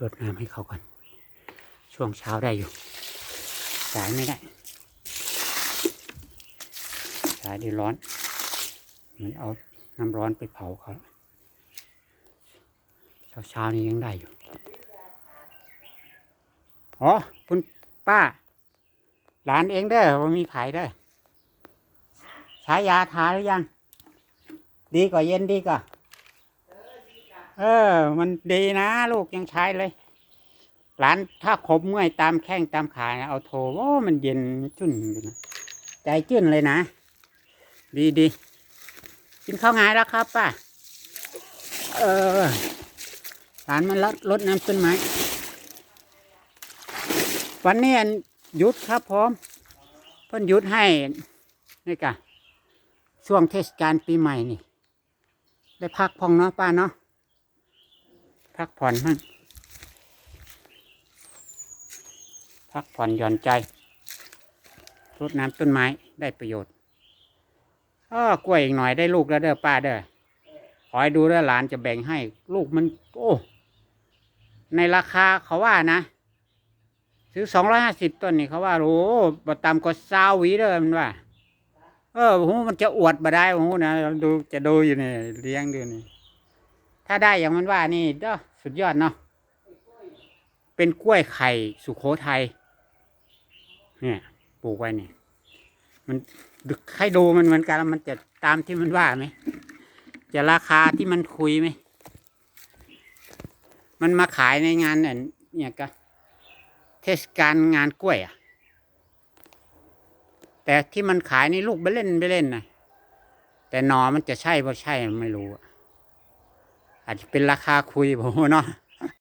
รดน้ำให้เขาก่อน ช่วงเช้าได้อยู่ สายไม่ได้ สายดีร้อน เหมือนเอาน้ำร้อนไปเผาเขาเช้าเช้านี้ยังได้อยู่ อ๋อ คุณป้า หลานเองเด้อว่ามีขายเด้ใช้ยาทาหรือยัง ดีกว่าเย็นดีกว่า เออ มันดีนะลูกยังใช้เลย หลานถ้าขมเมื่อยตามแข้งตามขานะเอาโทโอ้มันเย็นจุ่นนะใจจุ่นเลยนะ ดีดีกินข้าวงายแล้วครับป้าเออหลานมันลดลดน้ำต้นไม้วันนี้หยุดครับผมเพิ่นหยุดให้นี่กะช่วงเทศกาลปีใหม่นี่ ได้พักผ่อนเนาะป้าเนาะ พักผ่อนมั่งพักผ่อนหย่อนใจรดน้ำต้นไม้ได้ประโยชน์อ้อกล้วยอีกหน่อยได้ลูกแล้วเด้อป้าเด้อขอให้ดูเด้อหลานจะแบ่งให้ ลูกมัน โอ้ในราคาเขาว่านะ ซื้อสองร้อยห้าสิบต้นนี่เขาว่าโอ้บต่ำกว่าซาวีเด้อมันว่า เออโหมันจะอวดมาได้โหนะดูจะดูอยู่นี่เลี้ยงดูนี่ ถ้าได้อย่างมันว่านี่เด้อสุดยอดเนาะเป็นกล้วยไข่สุโขทัยเนี่ยปลูกไว้นี่มันให้ดูมันเหมือนกันมันจะตามที่มันว่าไหมจะราคาที่มันคุยไหมมันมาขายในงานเนี่ยเนี่ยก็เทศกาลงานกล้วยอะ แต่ที่มันขายนี่ลูกไปเล่นไปเล่นนะแต่หนอมันจะใช่บ่ใช่ไม่รู้อะ อาจจะเป็นราคาคุยผมเนาะ